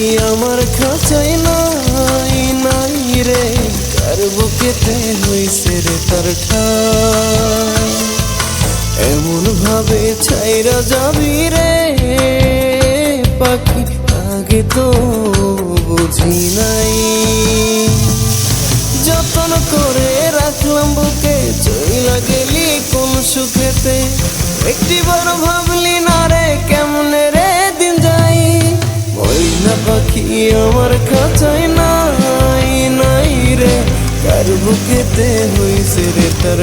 পাখি আমার খাঁচাই নাই নাই রে। কার বুকেতে হইছে রে তার এমন ভাবে ছাইরা যাবি রে, পাখি। আগে তো বুঝি নাই। যতন করে রাখলাম বুকে, চইলা গেলি কোন সুখেতে। একটি বার ভাবলি কার বুকেতে হইছে রে তার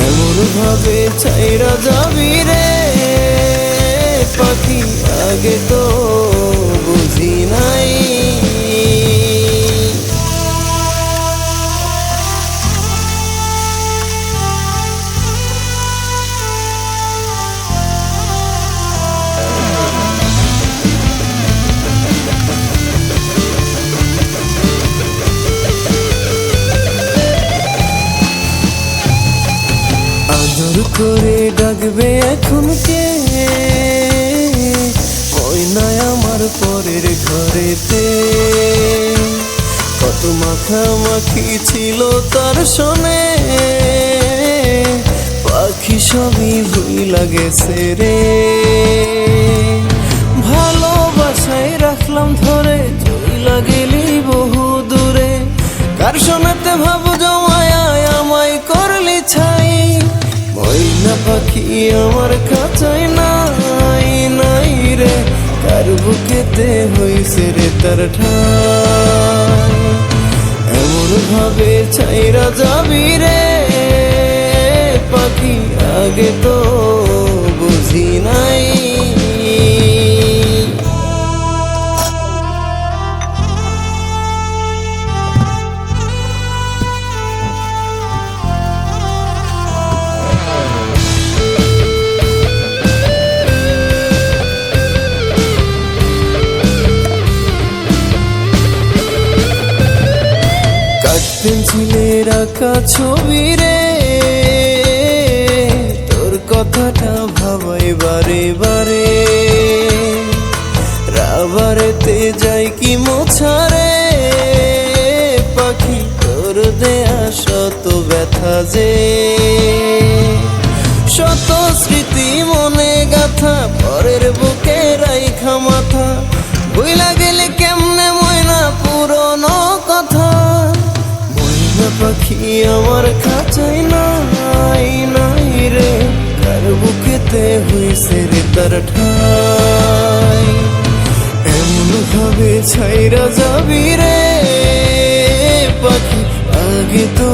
এমন ভাবে ছাইরা যাবি রে পাখি আগে তো করে ডাকবে এখন কে ওই নাই আমার পরের ঘরেতে। কত মাখামাখি ছিল তার শোনে। পাখি সবই ভুই লাগেছে রে। ভালোবাসায় রাখলাম ধরে জয় লাগেলি বহু দূরে। কার শোনাতে ভাবো পাখি আমার কাছাই নাই নাই রে। কার বুকেতে হইছে রে তার ঠাই। এমন ভাবে ছাইরা যাবি রে, পাখি আগে তো আঁকা ছবি রে। তোর কথাটা ভাবাই বারে বারে। রাবারেতে যাই কি মোছারে পাখি তোর দেয়া শত ব্যথা যে। পাখি আমার খাঁচাই নাই নাই রে। কার বুকেতে হইছে রে তার ঠাই? এমন ভাবে ছাইরা যাবি রে, পাখি, আগে তো